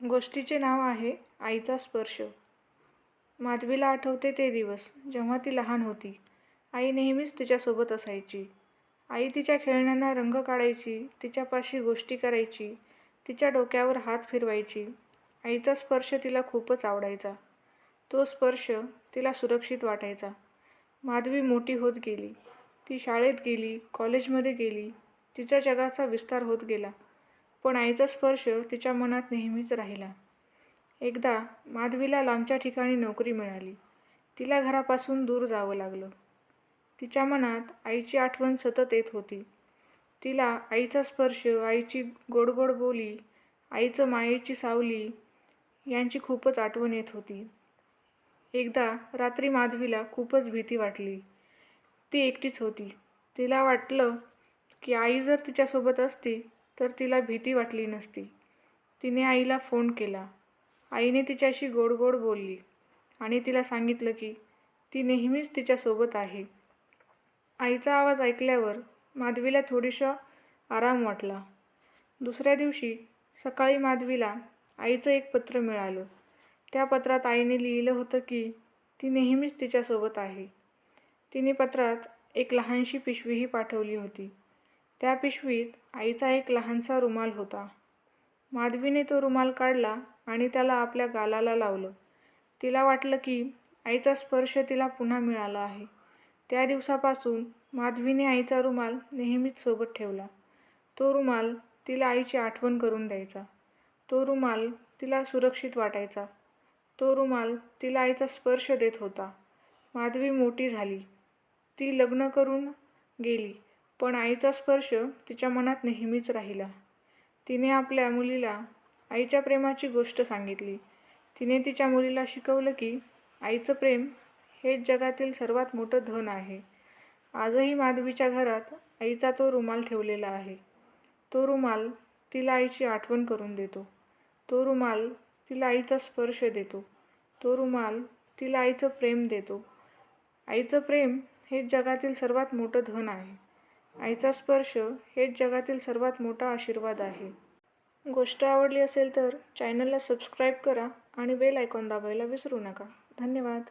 गोष्टीचे नाव आहे आईचा स्पर्श. माधवीला आठवते ते दिवस जेव्हा ती लहान होती. आई नेहमीच तिच्यासोबत असायची. आई तिच्या खेळण्यांना रंग काढायची तिच्यापाशी गोष्टी करायची तिच्या डोक्यावर हात फिरवायची. आईचा स्पर्श तिला खूपच आवडायचा. तो स्पर्श तिला सुरक्षित वाटायचा. माधवी मोठी होत गेली. ती शाळेत गेली कॉलेजमध्ये गेली. तिच्या जगाचा विस्तार होत गेला. पण आईचा स्पर्श तिच्या मनात नेहमीच राहिला. एकदा माधवीला लांबच्या ठिकाणी नोकरी मिळाली. तिला घरापासून दूर जावं लागलं. तिच्या मनात आईची आठवण सतत येत होती. तिला आईचा स्पर्श आईची गोड गोड बोली आईचं मायेची सावली यांची खूपच आठवण येत होती. एकदा रात्री माधवीला खूपच भीती वाटली. ती एकटीच होती. तिला वाटलं की आई जर तिच्यासोबत असती तर तिला भीती वाटली नसती. तिने आईला फोन केला. आईने तिच्याशी गोड गोड बोलली आणि तिला सांगितलं की ती नेहमीच तिच्यासोबत आहे. आईचा आवाज ऐकल्यावर माधवीला थोडीशा आराम वाटला. दुसऱ्या दिवशी सकाळी माधवीला आईचं एक पत्र मिळालं. त्या पत्रात आईने लिहिलं होतं की ती नेहमीच तिच्यासोबत आहे. तिने पत्रात एक लहानशी पिशवीही पाठवली होती. त्या पिशवीत आईचा एक लहानसा रुमाल होता. माधवीने तो रुमाल काढला आणि त्याला आपल्या गालाला लावलं. तिला वाटलं की आईचा स्पर्श तिला पुन्हा मिळाला आहे. त्या दिवसापासून माधवीने आईचा रुमाल नेहमीच सोबत ठेवला. तो रुमाल तिला आईची आठवण करून द्यायचा. तो रुमाल तिला सुरक्षित वाटायचा. तो रुमाल तिला आईचा स्पर्श देत होता. माधवी मोठी झाली. ती लग्न करून गेली. पण आईचा स्पर्श तिच्या मनात नेहमीच राहिला. तिने आपल्या मुलीला आईच्या प्रेमाची गोष्ट सांगितली. तिने तिच्या मुलीला शिकवलं की आईचं प्रेम हेच जगातील सर्वात मोठं धन आहे. आजही माधवीच्या घरात आईचा तो रुमाल ठेवलेला आहे. तो रुमाल तिला आईची आठवण करून देतो. तो रुमाल तिला आईचा स्पर्श देतो. तो रुमाल तिला आईचं प्रेम देतो. आईचं प्रेम हे जगातील सर्वात मोठं धन आहे. आईचा स्पर्श हेच जगातील सर्वात मोठा आशीर्वाद आहे. गोष्ट आवडली असेल तर चॅनलला सबस्क्राईब करा आणि बेल आयकॉन दाबायला विसरू नका. धन्यवाद.